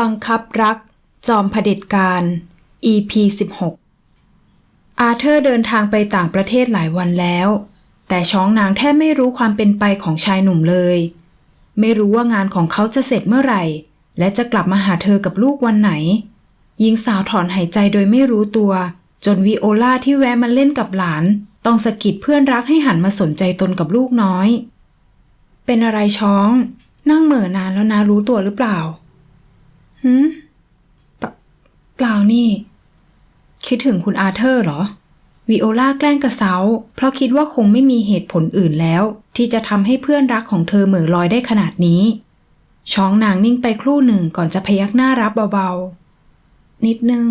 บังคับรัก จอมเผด็จการ EP 16 อาเธอร์เดินทางไปต่างประเทศหลายวันแล้ว แต่ช้องนางแทบไม่รู้ความเป็นไปของชายหนุ่มเลย ไม่รู้ว่างานของเขาจะเสร็จเมื่อไหร่ และจะกลับมาหาเธอกับลูกวันไหน หญิงสาวถอนหายใจโดยไม่รู้ตัว จนวิโอลาที่แวะมาเล่นกับหลาน ต้องสะกิดเพื่อนรักให้หันมาสนใจตนกับลูกน้อย เป็นอะไรช้อง นั่งเหม่อนานแล้วนะรู้ตัวหรือเปล่า หืมเปปล่านี่ คิดถึงคุณอาเธอร์เหรอ วิโอลาแกล้งกระเซาเพราะคิดว่าคงไม่มีเหตุผลอื่นแล้ว ที่จะทำให้เพื่อนรักของเธอเหม่อลอยได้ขนาดนี้ ช้องนางนิ่งไปครู่หนึ่งก่อนจะพยักหน้ารับเบาๆ นิดนึง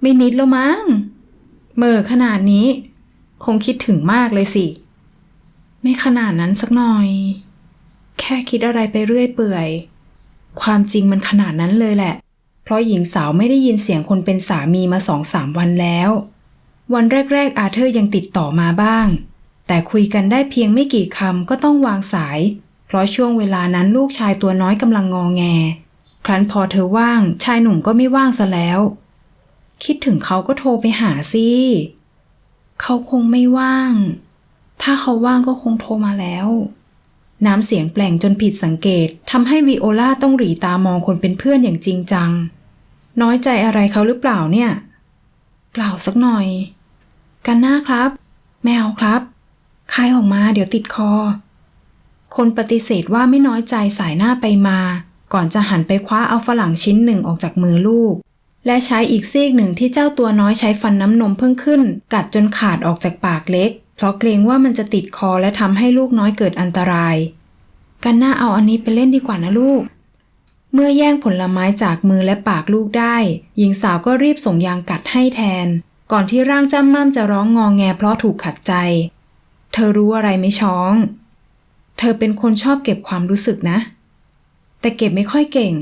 ไม่นิดแล้วมั้งเหม่อขนาดนี้ คงคิดถึงมากเลยสิ ไม่ขนาดนั้นสักหน่อย แค่คิดอะไรไปเรื่อยเปื่อย ความจริงมันขนาดนั้นเลยแหละ เพราะหญิงสาวไม่ได้ยินเสียงคนเป็นสามีมาสองสามวันแล้ว วันแรก ๆ อาเธอร์ยังติดต่อมาบ้าง แต่คุยกันได้เพียงไม่กี่คำก็ต้องวางสาย เพราะช่วงเวลานั้นลูกชายตัวน้อยกำลังงอแง ครั้นพอเธอว่าง ชายหนุ่มก็ไม่ว่างซะแล้ว คิดถึงเขาก็โทรไปหาสิเขาคงไม่ว่าง ถ้าเขาว่างก็คงโทรมาแล้ว น้ำเสียงแปลงจนผิดสังเกตทำให้วิโอลาต้องหรีตามองคนเป็นเพื่อนอย่างจริงจัง น้อยใจอะไรเขาหรือเปล่าเนี่ย เปล่าสักหน่อย กันหน้าครับ แมวครับคายออกมาเดี๋ยวติดคอ คนปฏิเสธว่าไม่น้อยใจสายหน้าไปมา ก่อนจะหันไปคว้าเอาฝรั่งชิ้นหนึ่งออกจากมือลูก และใช้อีกซีกหนึ่งที่เจ้าตัวน้อยใช้ฟันน้ำนมเพิ่งขึ้น กัดจนขาดออกจากปากเล็ก เพราะเกรงว่ามันจะติดคอและทำให้ลูกน้อยเกิดอันตราย กันหน้าเอาอันนี้ไปเล่นดีกว่านะลูก เมื่อแย่งผลไม้จากมือและปากลูกได้ หญิงสาวก็รีบส่งยางกัดให้แทน ก่อนที่ร่างจ้ำม่ำจะร้องงองแงเพราะถูกขัดใจ เธอรู้อะไรไหมช้อง เธอเป็นคนชอบเก็บความรู้สึกนะ แต่เก็บไม่ค่อยเก่ง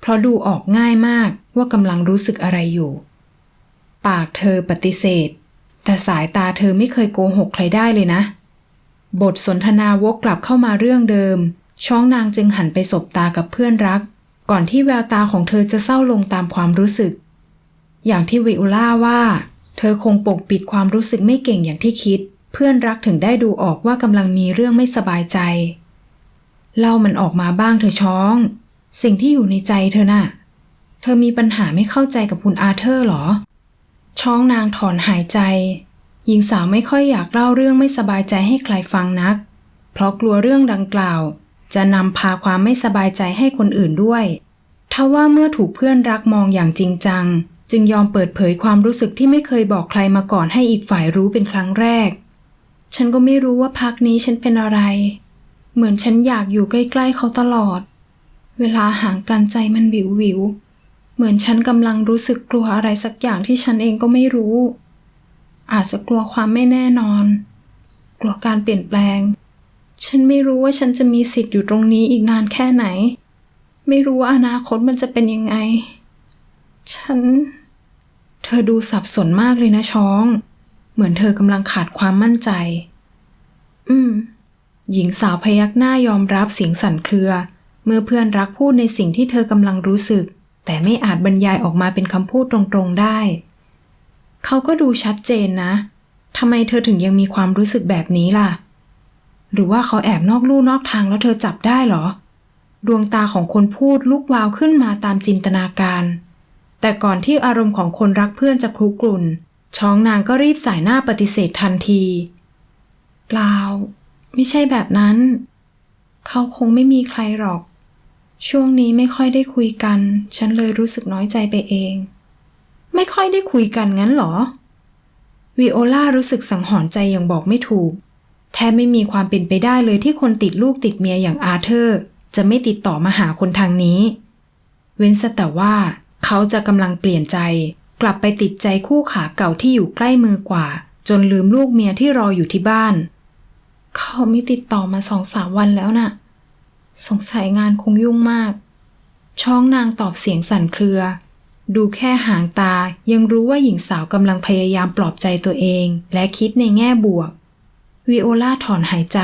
เพราะดูออกง่ายมากว่ากำลังรู้สึกอะไรอยู่ ปากเธอปฏิเสธ แต่สายตาเธอไม่เคยโกหกใครได้เลยนะ บทสนทนาวกกลับเข้ามาเรื่องเดิม ช้องนางจึงหันไปสบตากับเพื่อนรัก ก่อนที่แววตาของเธอจะเศร้าลงตามความรู้สึก อย่างที่วิโอล่าว่า เธอคงปกปิดความรู้สึกไม่เก่งอย่างที่คิด เพื่อนรักถึงได้ดูออกว่ากำลังมีเรื่องไม่สบายใจ เล่ามันออกมาบ้างเธอช้อง สิ่งที่อยู่ในใจเธอน่ะ เธอมีปัญหาไม่เข้าใจกับคุณอาเธอร์หรอ ช้องนางถอนหายใจ หญิงสาวไม่ค่อยอยากเล่าเรื่องไม่สบายใจให้ใครฟังนัก เพราะกลัวเรื่องดังกล่าว จะนำพาความไม่สบายใจให้คนอื่นด้วยทว่าเมื่อถูกเพื่อนรักมองอย่างจริงจัง จึงยอมเปิดเผยความรู้สึกที่ไม่เคยบอกใครมาก่อนให้อีกฝ่ายรู้เป็นครั้งแรก ฉันก็ไม่รู้ว่าพักนี้ฉันเป็นอะไร เหมือนฉันอยากอยู่ใกล้ๆเขาตลอด เวลาห่างกันใจมันวิววิว เหมือนฉันกำลังรู้สึกกลัวอะไรสักอย่างที่ฉันเองก็ไม่รู้ อาจจะกลัวความไม่แน่นอน กลัวการเปลี่ยนแปลง ฉันไม่รู้ว่าฉันจะมีสิทธิ์อยู่ตรงนี้อีกนานแค่ไหน ไม่รู้ว่าอนาคตมันจะเป็นยังไง ฉัน เธอดูสับสนมากเลยนะช้อง เหมือนเธอกำลังขาดความมั่นใจ อืม หญิงสาวพยักหน้ายอมรับเสียงสั่นเครือ เมื่อเพื่อนรักพูดในสิ่งที่เธอกำลังรู้สึก แต่ไม่อาจบรรยายออกมาเป็นคำพูดตรงๆได้ เขาก็ดูชัดเจนนะ ทำไมเธอถึงยังมีความรู้สึกแบบนี้ล่ะ หรือว่าเขาแอบนอกลู่นอกทางแล้วเธอจับได้เหรอ ดวงตาของคนพูดลุกวาวขึ้นมาตามจินตนาการ แต่ก่อนที่อารมณ์ของคนรักเพื่อนจะคลุกรุ่น ช้องนางก็รีบสายหน้าปฏิเสธทันที เปล่า ไม่ใช่แบบนั้น เขาคงไม่มีใครหรอก ช่วงนี้ไม่ค่อยได้คุยกัน ฉันเลยรู้สึกน้อยใจไปเอง ไม่ค่อยได้คุยกันงั้นเหรอ วิโอลารู้สึกสังหรณ์ใจอย่างบอกไม่ถูก แทบไม่มีความเป็นไปได้เลยที่คนติดลูกติดเมียอย่างอาเธอร์ จะไม่ติดต่อมาหาคนทางนี้ เว้นแต่ว่า เขาจะกำลังเปลี่ยนใจ กลับไปติดใจคู่ขาเก่าที่อยู่ใกล้มือกว่า จนลืมลูกเมียที่รออยู่ที่บ้าน เขาไม่ติดต่อมาสองสามวันแล้วน่ะ สงสัยงานคงยุ่งมาก ช้องนางตอบเสียงสั่นเครือ ดูแค่หางตายังรู้ว่าหญิงสาวกำลังพยายามปลอบใจตัวเอง และคิดในแง่บวก วิโอลาถอนหายใจ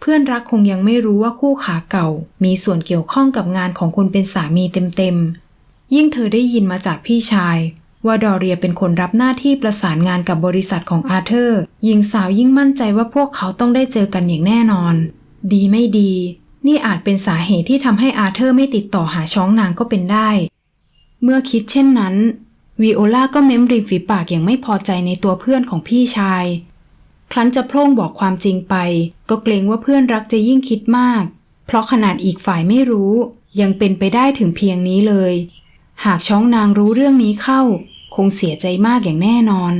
เพื่อนรักคงยังไม่รู้ว่าคู่ขาเก่า มีส่วนเกี่ยวข้องกับงานของคนเป็นสามีเต็มๆ ยิ่งเธอได้ยินมาจากพี่ชาย ว่าดอเรียเป็นคนรับหน้าที่ประสานงานกับบริษัทของอาเธอร์ หญิงสาวยิ่งมั่นใจว่าพวกเขาต้องได้เจอกันอย่างแน่นอน ดีไม่ดี นี่อาจเป็นสาเหตุที่ทำให้อาเธอร์ไม่ติดต่อหาช้องนางก็เป็นได้ เมื่อคิดเช่นนั้นวิโอลาก็เม้มริมฝีปากอย่างไม่พอใจในตัวเพื่อนของพี่ชาย ครั้นจะโพล่งบอกความจริงไป ก็เกรงว่าเพื่อนรักจะยิ่งคิดมาก เพราะขนาดอีกฝ่ายไม่รู้ ยังเป็นไปได้ถึงเพียงนี้เลย หากช้องนางรู้เรื่องนี้เข้า คงเสียใจมากอย่างแน่นอน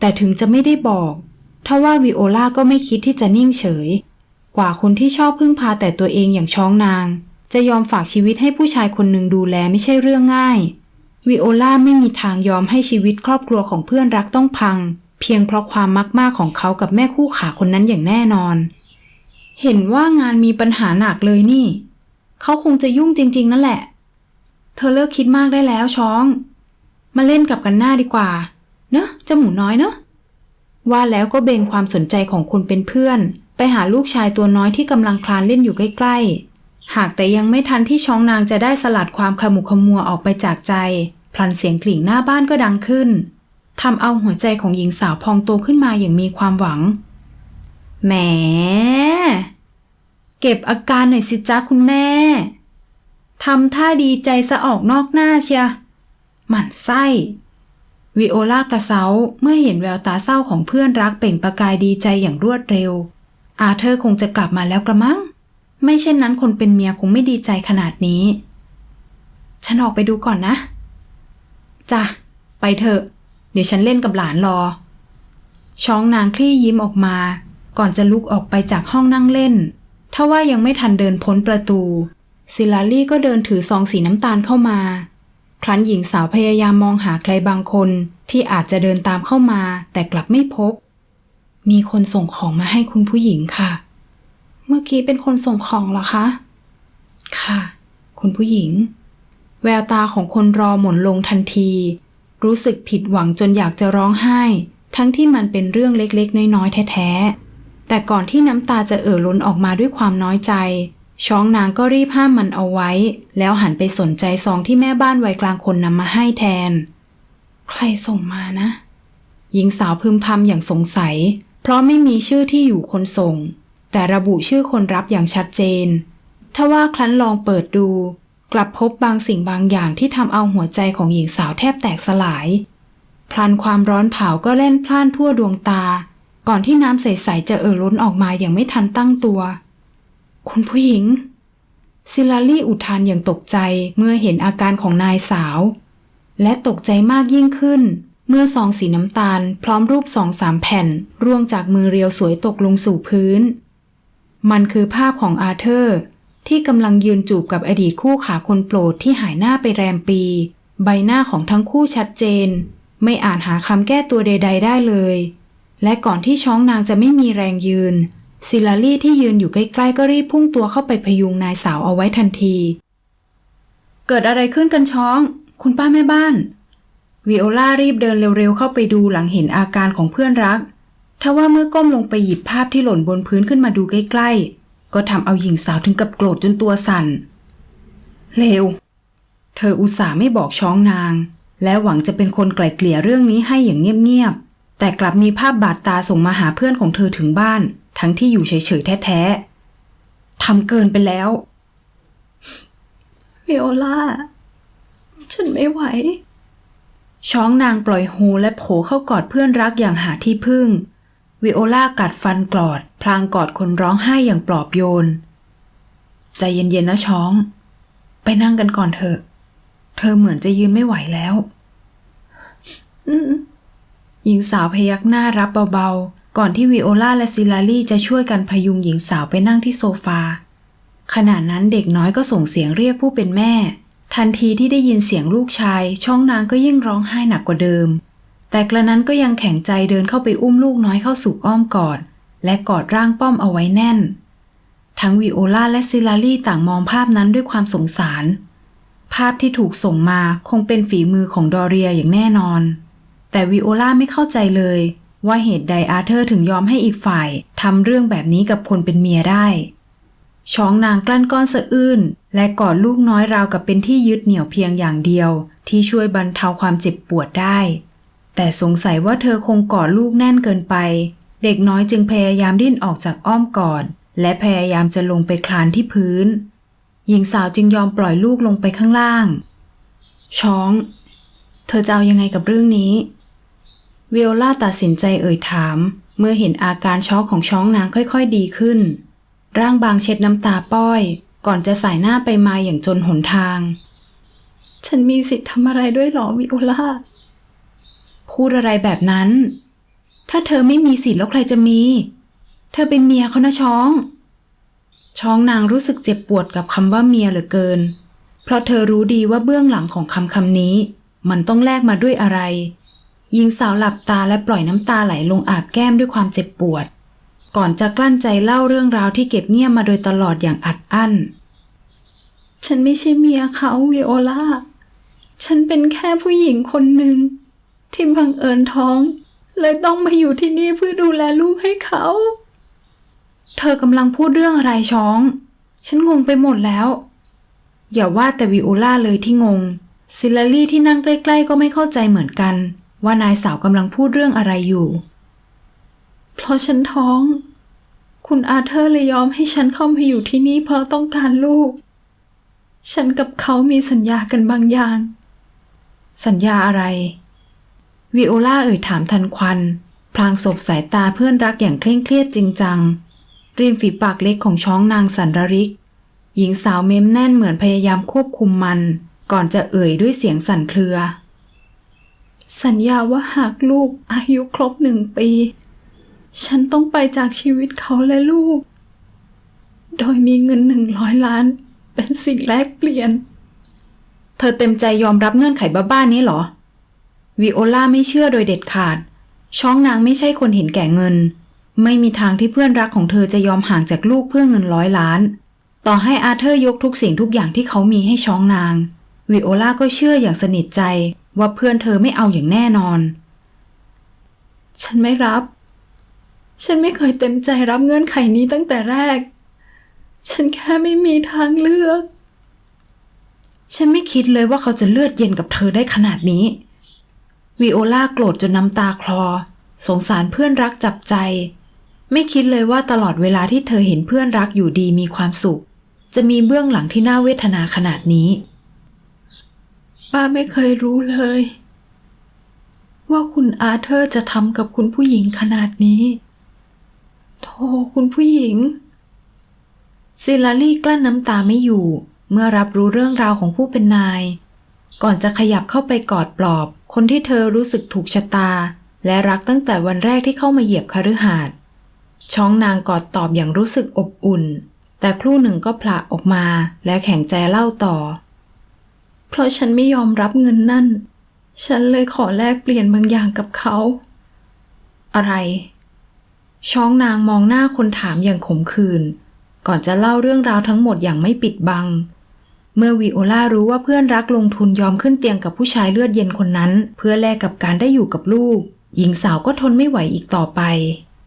แต่ถึงจะไม่ได้บอกถ้าว่าวิโอลาก็ไม่คิดที่จะนิ่งเฉย กว่าคนที่ชอบพึ่งพาแต่ตัวเองอย่างช้องนาง จะยอมฝากชีวิตให้ผู้ชายคนหนึ่งดูแลไม่ใช่เรื่องง่ายวิโอลาไม่มีทางยอมให้ชีวิตครอบครัวของเพื่อนรักต้องพัง เพียงเพราะความมักมากของเขากับแม่คู่ขาคนนั้นอย่างแน่นอน เห็นว่างานมีปัญหาหนักเลยนี่ เขาคงจะยุ่งจริง ๆ นั่นแหละ เธอเลิกคิดมากได้แล้วช้อง มาเล่นกับกันหน้าดีกว่า เนอะเจ้าหมูน้อยเนอะว่าแล้วก็เบนความสนใจของคนเป็นเพื่อน ไปหาลูกชายตัวน้อยที่กำลังคลานเล่นอยู่ใกล้ๆ หากแต่ยังไม่ทันที่ช้องนางจะได้สลัดความขมุขมัวออกไปจากใจ พลันเสียงกลิ่งหน้าบ้านก็ดังขึ้นทำเอาหัวใจของหญิงสาวพองโตขึ้นมาอย่างมีความหวัง แหม เก็บอาการหน่อยสิจ้าคุณแม่ทำท่าดีใจสะออกนอกหน้าเชียหมั่นไส้วิโอลากระเซาเมื่อเห็นแววตาเศร้าของเพื่อนรักเปล่งประกายดีใจอย่างรวดเร็ว อาเธอร์คงจะกลับมาแล้วกระมัง ไม่เช่นนั้นคนเป็นเมียคงไม่ดีใจขนาดนี้ ฉันออกไปดูก่อนนะจ้ะไปเถอะ เดี๋ยวฉันเล่นกับหลานรอ ช้องนางคลี่ยิ้มออกมา ก่อนจะลุกออกไปจากห้องนั่งเล่นทว่ายังไม่ทันเดินพ้นประตู ซิลาลี่ก็เดินถือซองสีน้ำตาลเข้ามา ครั้นหญิงสาวพยายามมองหาใครบางคนที่อาจจะเดินตามเข้ามาแต่กลับไม่พบ มีคนส่งของมาให้คุณผู้หญิงค่ะ เมื่อกี้เป็นคนส่งของเหรอคะ ค่ะ คุณผู้หญิง แววตาของคนรอหม่นลงทันที รู้สึกผิดหวังจนอยากจะร้องไห้ ทั้งที่มันเป็นเรื่องเล็กๆ น้อยๆ แท้ๆ แต่ก่อนที่น้ำตาจะเอ่อล้นออกมาด้วยความน้อยใจ ช้องนางก็รีบห้ามมันเอาไว้ แล้วหันไปสนใจซองที่แม่บ้านวัยกลางคนนำมาให้แทน ใครส่งมานะ หญิงสาวพึมพำอย่างสงสัย เพราะไม่มีชื่อที่อยู่คนส่ง แต่ระบุชื่อคนรับอย่างชัดเจน ถ้าว่าครั้นลองเปิดดู กลับพบบางสิ่งบางอย่างที่ทำเอาหัวใจของหญิงสาวแทบแตกสลาย พลันความร้อนเผาก็เล่นพล่านทั่วดวงตา ก่อนที่น้ำใสๆจะเอ่อล้นออกมาอย่างไม่ทันตั้งตัว คุณผู้หญิง ซิลาลี่อุทานอย่างตกใจเมื่อเห็นอาการของนายสาว และตกใจมากยิ่งขึ้น เมื่อซองสีน้ำตาล พร้อมรูปสองสามแผ่น ร่วงจากมือเรียวสวยตกลงสู่พื้น มันคือภาพของอาเธอร์ ที่กำลังยืนจูบกับอดีตคู่ขาคนโปรดที่หายหน้าไปแรมปี ใบหน้าของทั้งคู่ชัดเจน ไม่อาจหาคำแก้ตัวใด ๆ ได้เลย และก่อนที่ช้องนางจะไม่มีแรงยืน ซิลาลี่ที่ยืนอยู่ใกล้ๆก็รีบพุ่งตัวเข้าไปพยุงนายสาวเอาไว้ทันที เกิดอะไรขึ้นกันช้อง คุณป้าแม่บ้าน วิโอลารีบเดินเร็วๆเข้าไปดูหลังเห็นอาการของเพื่อนรัก ทว่าเมื่อก้มลงไปหยิบภาพที่หล่นบนพื้นขึ้นมาดูใกล้ๆ ก็ทำเอาหญิงสาวถึงกับโกรธจนตัวสั่น เลว เธออุตส่าห์ไม่บอกช้องนาง และหวังจะเป็นคนไกล่เกลี่ยเรื่องนี้ให้อย่างเงียบๆ แต่กลับมีภาพบาดตาส่งมาหาเพื่อนของเธอถึงบ้าน ทั้งที่อยู่เฉยๆแท้ๆ ทำเกินไปแล้ววิโอลา ฉันไม่ไหว ช้องนางปล่อยโฮและโผเข้ากอดเพื่อนรักอย่างหาที่พึ่ง วิโอลากัดฟันกลอด พลางกอดคนร้องไห้อย่างปลอบโยน ใจเย็นๆนะช้อง ไปนั่งกันก่อนเถอะ เธอเหมือนจะยืนไม่ไหวแล้ว หญิงสาวพยักหน้ารับเบาๆ ก่อนที่วิโอลาและซิลาลี่จะช่วยกันพยุงหญิงสาวไปนั่งที่โซฟา ขณะนั้นเด็กน้อยก็ส่งเสียงเรียกผู้เป็นแม่ ทันทีที่ได้ยินเสียงลูกชาย ช่องนางก็ยิ่งร้องไห้หนักกว่าเดิม แต่กระนั้นก็ยังแข็งใจเดินเข้าไปอุ้มลูกน้อยเข้าสู่อ้อมกอด และกอดร่างป้อมเอาไว้แน่น ทั้งวิโอลาและซิลาลี่ต่างมองภาพนั้นด้วยความสงสาร ภาพที่ถูกส่งมาคงเป็นฝีมือของดอเรียอย่างแน่นอน แต่วิโอลาไม่เข้าใจเลยว่าเหตุใดอาเธอร์ถึงยอมให้อีกฝ่ายทำเรื่องแบบนี้กับคนเป็นเมียได้ ช้องนางกลั้นก้อนสะอื้นและกอดลูกน้อยราวกับเป็นที่ยึดเหนี่ยวเพียงอย่างเดียว ที่ช่วยบรรเทาความเจ็บปวดได้ แต่สงสัยว่าเธอคงกอดลูกแน่นเกินไป เด็กน้อยจึงพยายามดิ้นออกจากอ้อมกอดและพยายามจะลงไปคลานที่พื้น หญิงสาวจึงยอมปล่อยลูกลงไปข้างล่าง ช้อง เธอจะเอายังไงกับเรื่องนี้วิโอลาตัดสินใจเอ่ยถาม เมื่อเห็นอาการช็อกของช้องนางค่อยๆดีขึ้น ร่างบางเช็ดน้ำตาป้อย ก่อนจะสายหน้าไปมาอย่างจนหนทาง ฉันมีสิทธิ์ทำอะไรด้วยหรอวิโอลาพูดอะไรแบบนั้น ถ้าเธอไม่มีสิทธิ์แล้วใครจะมี เธอเป็นเมียเขานะช้อง ช้องนางรู้สึกเจ็บปวดกับคำว่าเมียเหลือเกิน เพราะเธอรู้ดีว่าเบื้องหลังของคำคำนี้ มันต้องแลกมาด้วยอะไรหญิงสาวหลับตาและปล่อยน้ำตาไหลลงอาบแก้มด้วยความเจ็บปวด ก่อนจะกลั้นใจเล่าเรื่องราวที่เก็บเงียบมาโดยตลอดอย่างอัดอั้น ฉันไม่ใช่เมียเขาวิโอลาฉันเป็นแค่ผู้หญิงคนหนึ่งที่บังเอิญท้อง เลยต้องมาอยู่ที่นี่เพื่อดูแลลูกให้เขา เธอกำลังพูดเรื่องอะไรช้อง ฉันงงไปหมดแล้ว อย่าว่าแต่วิโอลาเลยที่งง ซิลลี่ที่นั่งใกล้ ๆ ก็ไม่เข้าใจเหมือนกัน ว่านายสาวกำลังพูดเรื่องอะไรอยู่ เพราะฉันท้อง คุณอาเธอร์เลยยอมให้ฉันเข้ามาอยู่ที่นี่เพราะต้องการลูก ฉันกับเขามีสัญญากันบางอย่าง สัญญาอะไร วิโอลาเอ่ยถามทันควัน พลางสบสายตาเพื่อนรักอย่างเคร่งเครียดจริงจังริมฝีปากเล็กของช้องนางสันรริก หญิงสาวเม้มแน่นเหมือนพยายามควบคุมมัน ก่อนจะเอ่ยด้วยเสียงสั่นเครือ สัญญาว่าหากลูกอายุครบหนึ่งปี ฉันต้องไปจากชีวิตเขาและลูก โดยมีเงินหนึ่งร้อยล้าน เป็นสิ่งแลกเปลี่ยน เธอเต็มใจยอมรับเงื่อนไขบ้าๆนี้เหรอ วิโอลาไม่เชื่อโดยเด็ดขาด ช้องนางไม่ใช่คนเห็นแก่เงิน ไม่มีทางที่เพื่อนรักของเธอจะยอมห่างจากลูกเพื่อเงินร้อยล้าน ต่อให้อาเธอร์ยกทุกสิ่งทุกอย่างที่เขามีให้ช้องนาง วิโอลาก็เชื่ออย่างสนิทใจว่าเพื่อนเธอไม่เอาอย่างแน่นอน ฉันไม่รับ ฉันไม่เคยเต็มใจรับเงื่อนไขนี้ตั้งแต่แรก ฉันแค่ไม่มีทางเลือก ฉันไม่คิดเลยว่าเขาจะเลือดเย็นกับเธอได้ขนาดนี้วิโอลาโกรธจนน้ำตาคลอ สงสารเพื่อนรักจับใจ ไม่คิดเลยว่าตลอดเวลาที่เธอเห็นเพื่อนรักอยู่ดีมีความสุข จะมีเบื้องหลังที่น่าเวทนาขนาดนี้ ป้าไม่เคยรู้เลย ว่าคุณอาเธอร์จะทำกับคุณผู้หญิงขนาดนี้ โธ่คุณผู้หญิง ซิลารี่กลั้นน้ำตาไม่อยู่ เมื่อรับรู้เรื่องราวของผู้เป็นนาย ก่อนจะขยับเข้าไปกอดปลอบ คนที่เธอรู้สึกถูกชะตา และรักตั้งแต่วันแรกที่เข้ามาเหยียบคฤหาสน์ช้องนางกอดตอบอย่างรู้สึกอบอุ่น แต่ครู่หนึ่งก็ผละออกมา และแข็งใจเล่าต่อ เพราะฉันไม่ยอมรับเงินนั่น ฉันเลยขอแลกเปลี่ยนบางอย่างกับเขา อะไร ช้องนางมองหน้าคนถามอย่างขมขื่นก่อนจะเล่าเรื่องราวทั้งหมดอย่างไม่ปิดบัง เมื่อวิโอลารู้ว่าเพื่อนรักลงทุนยอมขึ้นเตียงกับผู้ชายเลือดเย็นคนนั้น เพื่อแลกกับการได้อยู่กับลูก หญิงสาวก็ทนไม่ไหวอีกต่อไป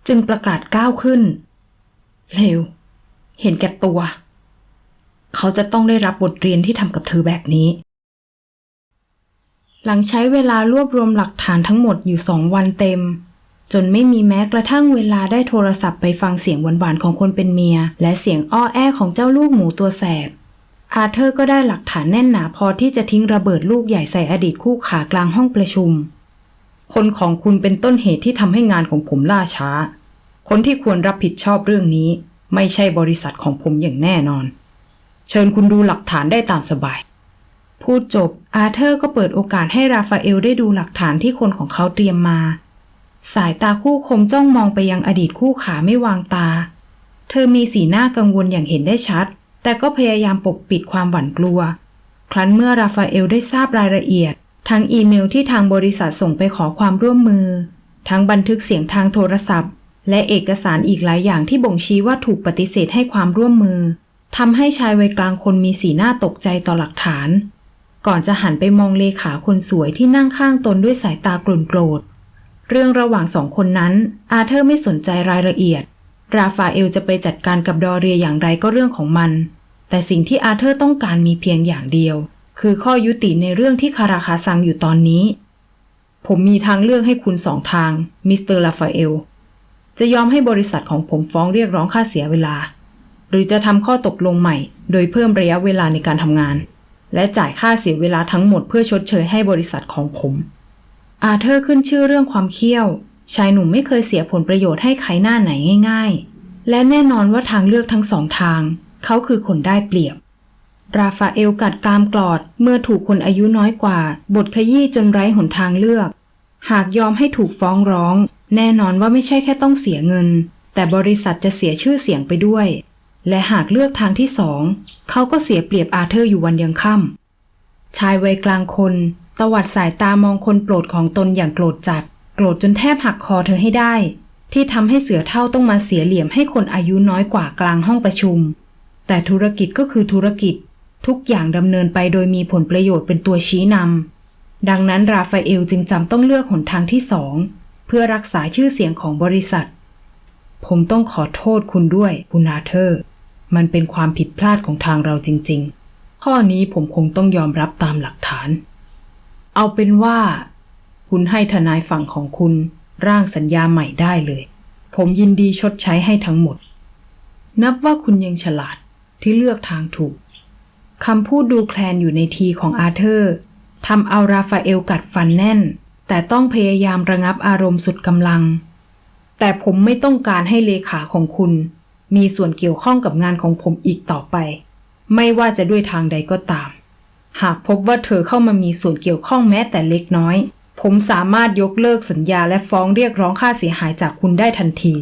จึงประกาศก้าวขึ้น เร็ว เห็นแก่ตัว เขาจะต้องได้รับบทเรียนที่ทำกับเธอแบบนี้ หลังใช้เวลารวบรวมหลักฐานทั้งหมดอยู่สองวันเต็ม จนไม่มีแม้กระทั่งเวลาได้โทรศัพท์ไปฟังเสียงหวานๆของคนเป็นเมีย และเสียงอ้อแอของเจ้าลูกหมูตัวแสบ อาเธอร์ก็ได้หลักฐานแน่นหนาพอที่จะทิ้งระเบิดลูกใหญ่ใส่อดีตคู่ขากลางห้องประชุม คนของคุณเป็นต้นเหตุที่ทำให้งานของผมล่าช้า คนที่ควรรับผิดชอบเรื่องนี้ ไม่ใช่บริษัทของผมอย่างแน่นอน เชิญคุณดูหลักฐานได้ตามสบายพูดจบอาเธอร์ก็เปิดโอกาสให้ราฟาเอลได้ดูหลักฐานที่คนของเขาเตรียมมา สายตาคู่คมจ้องมองไปยังอดีตคู่ขาไม่วางตา เธอมีสีหน้ากังวลอย่างเห็นได้ชัด แต่ก็พยายามปกปิดความหวั่นกลัว ครั้นเมื่อราฟาเอลได้ทราบรายละเอียด ทั้งอีเมลที่ทางบริษัทส่งไปขอความร่วมมือ ทั้งบันทึกเสียงทางโทรศัพท์ และเอกสารอีกหลายอย่างที่บ่งชี้ว่าถูกปฏิเสธให้ความร่วมมือทำให้ชายวัยกลางคนมีสีหน้าตกใจต่อหลักฐาน ก่อนจะหันไปมองเลขาคนสวยที่นั่งข้างตนด้วยสายตากลุ่นโกรธ เรื่องระหว่างสองคนนั้น อาเธอร์ไม่สนใจรายละเอียด ราฟาเอลจะไปจัดการกับดอเรียอย่างไรก็เรื่องของมัน แต่สิ่งที่อาเธอร์ต้องการมีเพียงอย่างเดียว คือข้อยุติในเรื่องที่คาราคาซังอยู่ตอนนี้ ผมมีทางเลือกให้คุณสองทาง มิสเตอร์ลาฟาเอล จะยอมให้บริษัทของผมฟ้องเรียกร้องค่าเสียเวลา หรือจะทำข้อตกลงใหม่ โดยเพิ่มระยะเวลาในการทำงาน และจ่ายค่าเสียเวลาทั้งหมดเพื่อชดเชยให้บริษัทของผม อาเธอร์ขึ้นชื่อเรื่องความเคี่ยว ชายหนุ่มไม่เคยเสียผลประโยชน์ให้ใครหน้าไหนง่าย ๆ และแน่นอนว่าทางเลือกทั้งสองทาง เขาคือคนได้เปรียบ ราฟาเอลกัดกรามกรอดเมื่อถูกคนอายุน้อยกว่า บทขยี้จนไร้หนทางเลือก หากยอมให้ถูกฟ้องร้อง แน่นอนว่าไม่ใช่แค่ต้องเสียเงิน แต่บริษัทจะเสียชื่อเสียงไปด้วย และหากเลือกทางที่สองเขาก็เสียเปรียบอาเธอร์อยู่วันยังค่ำชายวัยกลางคน ตวัดสายตามองคนโปรดของตนอย่างโกรธจัด โกรธจนแทบหักคอเธอให้ได้ ที่ทำให้เสือเท่าต้องมาเสียเหลี่ยมให้คนอายุน้อยกว่ากลางห้องประชุม แต่ธุรกิจก็คือธุรกิจ ทุกอย่างดำเนินไปโดยมีผลประโยชน์เป็นตัวชี้นำดังนั้นราฟาเอลจึงจำต้องเลือกหนทางที่สองเพื่อรักษาชื่อเสียงของบริษัท ผมต้องขอโทษคุณด้วยคุณอาเธอร์ มันเป็นความผิดพลาดของทางเราจริง ๆ ข้อนี้ผมคงต้องยอมรับตามหลักฐาน เอาเป็นว่า คุณให้ทนายฝั่งของคุณร่างสัญญาใหม่ได้เลย ผมยินดีชดใช้ให้ทั้งหมด นับว่าคุณยังฉลาดที่เลือกทางถูกคำพูดดูแคลนอยู่ในทีของอาเธอร์ทำเอาราฟาเอลกัดฟันแน่น แต่ต้องพยายามระงับอารมณ์สุดกำลัง แต่ผมไม่ต้องการให้เลขาของคุณ มีส่วนเกี่ยวข้องกับงานของผมอีกต่อไป ไม่ว่าจะด้วยทางใดก็ตาม หากพบว่าเธอเข้ามามีส่วนเกี่ยวข้องแม้แต่เล็กน้อย ผมสามารถยกเลิกสัญญาและฟ้องเรียกร้องค่าเสียหายจากคุณได้ทันที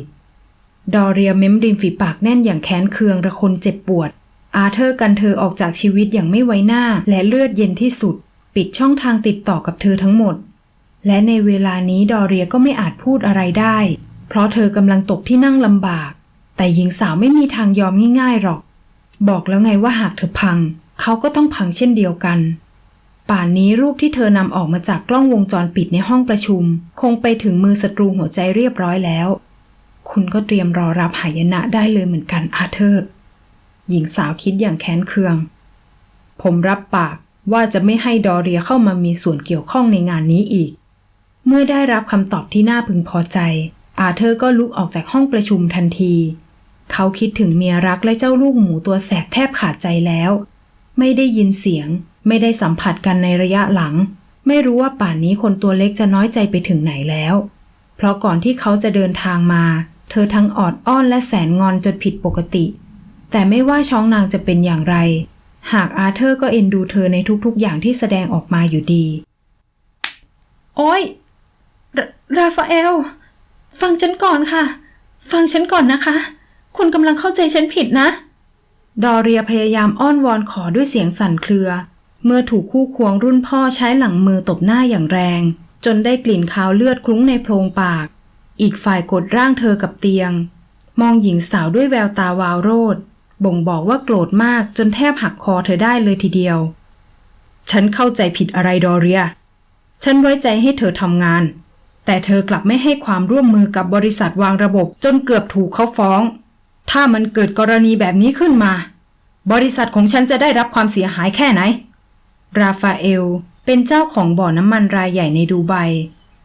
ดอเรียเม้มริมฝีปากแน่นอย่างแค้นเคืองระคนเจ็บปวด อาเธอร์กันเธอออกจากชีวิตอย่างไม่ไว้หน้าและเลือดเย็นที่สุด ปิดช่องทางติดต่อกับเธอทั้งหมด และในเวลานี้ดอเรียก็ไม่อาจพูดอะไรได้ เพราะเธอกำลังตกที่นั่งลำบาก แต่หญิงสาวไม่มีทางยอมง่ายๆหรอก บอกแล้วไงว่าหากเธอพัง เขาก็ต้องพังเช่นเดียวกัน ป่านนี้รูปที่เธอนำออกมาจากกล้องวงจรปิดในห้องประชุม คงไปถึงมือศัตรูหัวใจเรียบร้อยแล้ว คุณก็เตรียมรอรับหายนะได้เลยเหมือนกันอาเธอร์ หญิงสาวคิดอย่างแค้นเคือง ผมรับปากว่าจะไม่ให้ดอเรียเข้ามามีส่วนเกี่ยวข้องในงานนี้อีก เมื่อได้รับคำตอบที่น่าพึงพอใจ อาเธอร์ก็ลุกออกจากห้องประชุมทันที เขาคิดถึงเมียรักและเจ้าลูกหมูตัวแสบแทบขาดใจแล้ว ไม่ได้ยินเสียง ไม่ได้สัมผัสกันในระยะหลัง ไม่รู้ว่าป่านนี้คนตัวเล็กจะน้อยใจไปถึงไหนแล้ว เพราะก่อนที่เขาจะเดินทางมา เธอทั้งออดอ้อนและแสนงอนจนผิดปกติ แต่ไม่ว่าช้องนางจะเป็นอย่างไร หากอาเธอร์ก็เอ็นดูเธอในทุกๆ อย่างที่แสดงออกมาอยู่ดี โอ้ยรราฟาเอล ฟังฉันก่อนค่ะ ฟังฉันก่อนนะคะ คุณกำลังเข้าใจฉันผิดนะ ดอเรียพยายามอ้อนวอนขอด้วยเสียงสั่นเครือ เมื่อถูกคู่ควงรุ่นพ่อใช้หลังมือตบหน้าอย่างแรง จนได้กลิ่นคาวเลือดคลุ้งในโพรงปาก อีกฝ่ายกดร่างเธอกับเตียง มองหญิงสาวด้วยแววตาวาวโรด บ่งบอกว่าโกรธมากจนแทบหักคอเธอได้เลยทีเดียว ฉันเข้าใจผิดอะไรดอเรีย ฉันไว้ใจให้เธอทำงาน แต่เธอกลับไม่ให้ความร่วมมือกับบริษัทวางระบบจนเกือบถูกเขาฟ้อง ถ้ามันเกิดกรณีแบบนี้ขึ้นมา บริษัทของฉันจะได้รับความเสียหายแค่ไหน ราฟาเอลเป็นเจ้าของบ่อน้ำมันรายใหญ่ในดูไบ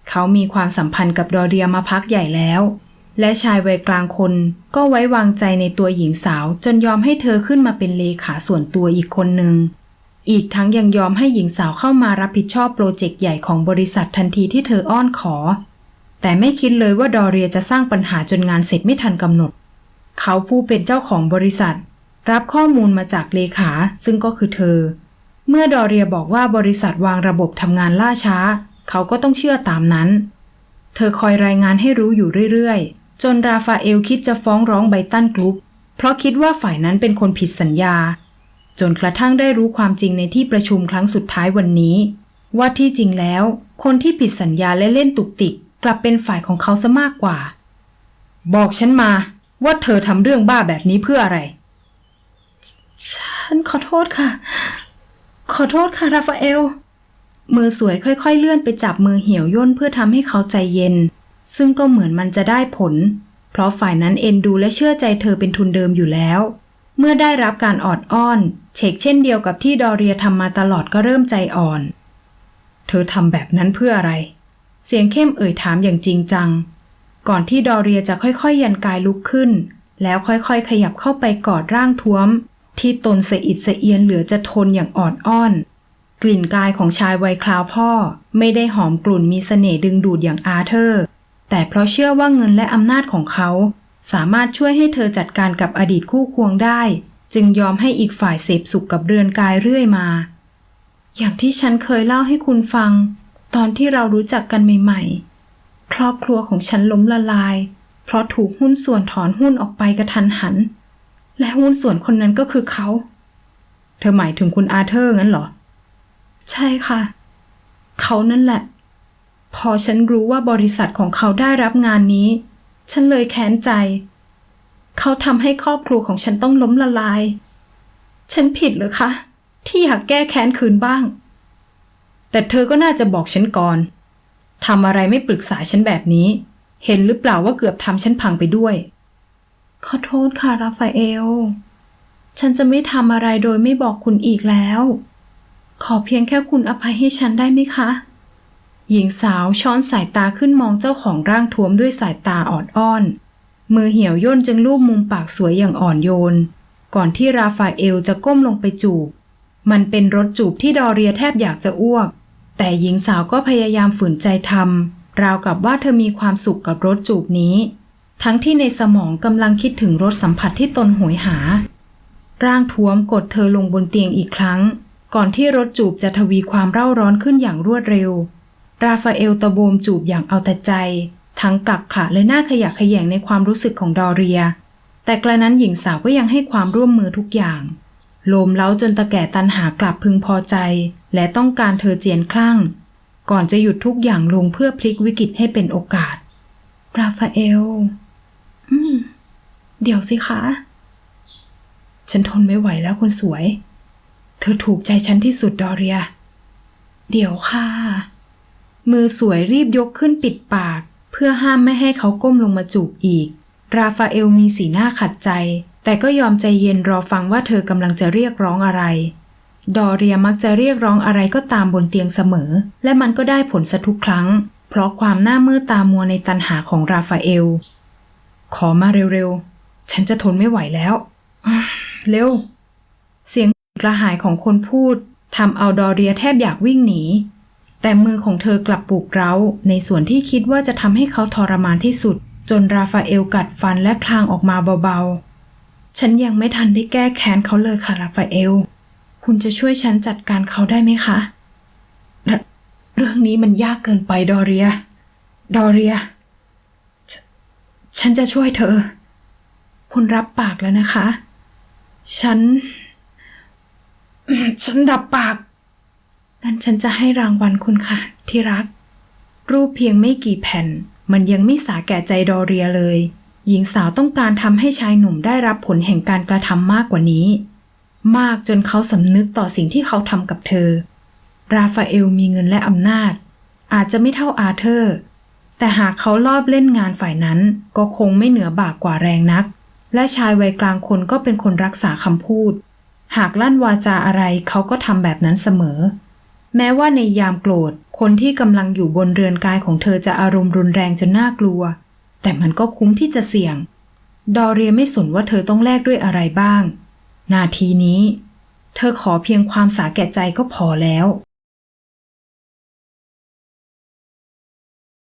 เขามีความสัมพันธ์กับดอเรียมาพักใหญ่แล้ว และชายวัยกลางคนก็ไว้วางใจในตัวหญิงสาวจนยอมให้เธอขึ้นมาเป็นเลขาส่วนตัวอีกคนหนึ่ง อีกทั้งยังยอมให้หญิงสาวเข้ามารับผิดชอบโปรเจกต์ใหญ่ของบริษัททันทีที่เธออ้อนขอ แต่ไม่คิดเลยว่าดอเรียจะสร้างปัญหาจนงานเสร็จไม่ทันกำหนด เขาผู้เป็นเจ้าของบริษัท รับข้อมูลมาจากเลขาซึ่งก็คือเธอ เมื่อดอเรียบอกว่าบริษัทวางระบบทำงานล่าช้า เขาก็ต้องเชื่อตามนั้น เธอคอยรายงานให้รู้อยู่เรื่อยๆ จนราฟาเอลคิดจะฟ้องร้องไบตันกรุ๊ปเพราะคิดว่าฝ่ายนั้นเป็นคนผิดสัญญา จนกระทั่งได้รู้ความจริงในที่ประชุมครั้งสุดท้ายวันนี้ ว่าที่จริงแล้ว คนที่ผิดสัญญาและเล่นตุกติก กลับเป็นฝ่ายของเขาซะมากกว่า บอกฉันมา ว่าเธอทำเรื่องบ้าแบบนี้เพื่ออะไร ฉันขอโทษค่ะ ขอโทษค่ะ ราฟาเอล มือสวยค่อยๆ เลื่อนไปจับมือเหี่ยวย่นเพื่อทำให้เขาใจเย็น ซึ่งก็เหมือนมันจะได้ผล เพราะฝ่ายนั้นเอ็นดูและเชื่อใจเธอเป็นทุนเดิมอยู่แล้ว เมื่อได้รับการออดอ้อนเชกเช่นเดียวกับที่ดอเรียทำมาตลอดก็เริ่มใจอ่อน เธอทำแบบนั้นเพื่ออะไร เสียงเข้มเอ่ยถามอย่างจริงจัง ก่อนที่ดอเรียจะค่อยๆ ยันกายลุกขึ้น แล้วค่อยๆ ขยับเข้าไปกอดร่างท้วม ที่ตนเสะอิดเสะเอียนเหลือจะทนอย่างอ่อนอ้อน กลิ่นกายของชายวัยคราวพ่อ ไม่ได้หอมกลุ่นมีเสน่ห์ดึงดูดอย่างอาเธอร์ แต่เพราะเชื่อว่าเงินและอำนาจของเขา สามารถช่วยให้เธอจัดการกับอดีตคู่ควงได้ จึงยอมให้อีกฝ่ายเสพสุขกับเรือนกายเรื่อยมา อย่างที่ฉันเคยเล่าให้คุณฟัง ตอนที่เรารู้จักกันใหม่ ๆ ครอบครัวของฉันล้มละลาย เพราะถูกหุ้นส่วนถอนหุ้นออกไปกระทันหัน และหุ้นส่วนคนนั้นก็คือเขา เธอหมายถึงคุณอาเธอร์งั้นเหรอ ใช่ค่ะ เขานั่นแหละ พอฉันรู้ว่าบริษัทของเขาได้รับงานนี้ ฉันเลยแค้นใจ เขาทำให้ครอบครัวของฉันต้องล้มละลาย ฉันผิดหรือคะ ที่อยากแก้แค้นคืนบ้าง แต่เธอก็น่าจะบอกฉันก่อน ทำอะไรไม่ปรึกษาฉันแบบนี้ เห็นหรือเปล่าว่าเกือบทำฉันพังไปด้วย ขอโทษค่ะราฟาเอล ฉันจะไม่ทำอะไรโดยไม่บอกคุณอีกแล้ว ขอเพียงแค่คุณอภัยให้ฉันได้ไหมคะ หญิงสาวช้อนสายตาขึ้นมองเจ้าของร่างท้วมด้วยสายตาออดอ้อน มือเหี่ยวย่นจึงลูบมุมปากสวยอย่างอ่อนโยน ก่อนที่ราฟาเอลจะก้มลงไปจูบ มันเป็นรสจูบที่ดอเรียแทบอยากจะอ้วก แต่หญิงสาวก็พยายามฝืนใจทำราวกับว่าเธอมีความสุขกับรสจูบนี้ ทั้งที่ในสมองกำลังคิดถึงรสสัมผัสที่ตนโหยหา ร่างท้วมกดเธอลงบนเตียงอีกครั้ง ก่อนที่รถจูบจะทวีความเร่าร้อนขึ้นอย่างรวดเร็ว ราฟาเอลตะโบมจูบอย่างเอาแต่ใจ ทั้งกักขะและหน้าขยะแขยงในความรู้สึกของดอเรีย แต่กระนั้นหญิงสาวก็ยังให้ความร่วมมือทุกอย่างโลมเล้าจนตะแก่ตันหากลับพึงพอใจ และต้องการเธอเจียนคลั่ง ก่อนจะหยุดทุกอย่างลงเพื่อพลิกวิกฤตให้เป็นโอกาส ราฟาเอล อืม เดี๋ยวสิคะ ฉันทนไม่ไหวแล้วคนสวย เธอถูกใจฉันที่สุดดอเรีย เดี๋ยวค่ะ มือสวยรีบยกขึ้นปิดปาก เพื่อห้ามไม่ให้เขาก้มลงมาจูบอีก ราฟาเอลมีสีหน้าขัดใจ แต่ก็ยอมใจเย็นรอฟังว่าเธอกำลังจะเรียกร้องอะไร ดอเรียมักจะเรียกร้องอะไรก็ตามบนเตียงเสมอ และมันก็ได้ผลซะทุกครั้ง เพราะความหน้ามืดตามัวในตันหาของราฟาเอล ขอมาเร็วๆ ฉันจะทนไม่ไหวแล้ว เร็ว เสียงกระหายของคนพูดทำเอาดอเรียแทบอยากวิ่งหนี แต่มือของเธอกลับปลุกเร้า ในส่วนที่คิดว่าจะทำให้เขาทรมานที่สุด จนราฟาเอลกัดฟันและคลางออกมาเบาๆ ฉันยังไม่ทันได้แก้แค้นเขาเลยค่ะราฟาเอล คุณจะช่วยฉันจัดการเขาได้ไหมคะเรเรื่องนี้มันยากเกินไปดอเรีย ดอเรียฉฉันจะช่วยเธอ คุณรับปากแล้วนะคะ ฉัน ฉันรับปากงั้นฉันจะให้รางวัลคุณค่ะ ที่รัก รูปเพียงไม่กี่แผ่น มันยังไม่สาแก่ใจดอเรียเลย หญิงสาวต้องการทำให้ชายหนุ่มได้รับผลแห่งการกระทำมากกว่านี้ มากจนเขาสำนึกต่อสิ่งที่เขาทำกับเธอ ราฟาเอลมีเงินและอำนาจ อาจจะไม่เท่าอาเธอร์ แต่หากเขาลอบเล่นงานฝ่ายนั้นก็คงไม่เหนือบากกว่าแรงนัก และชายวัยกลางคนก็เป็นคนรักษาคำพูด หากลั่นวาจาอะไรเขาก็ทำแบบนั้นเสมอ แม้ว่าในยามโกรธ คนที่กำลังอยู่บนเรือนกายของเธอจะอารมณ์รุนแรงจนน่ากลัว แต่มันก็คุ้มที่จะเสี่ยง ดอเรียไม่สนว่าเธอต้องแลกด้วยอะไรบ้าง นาทีนี้ เธอขอเพียงความสาแก่ใจก็พอแล้ว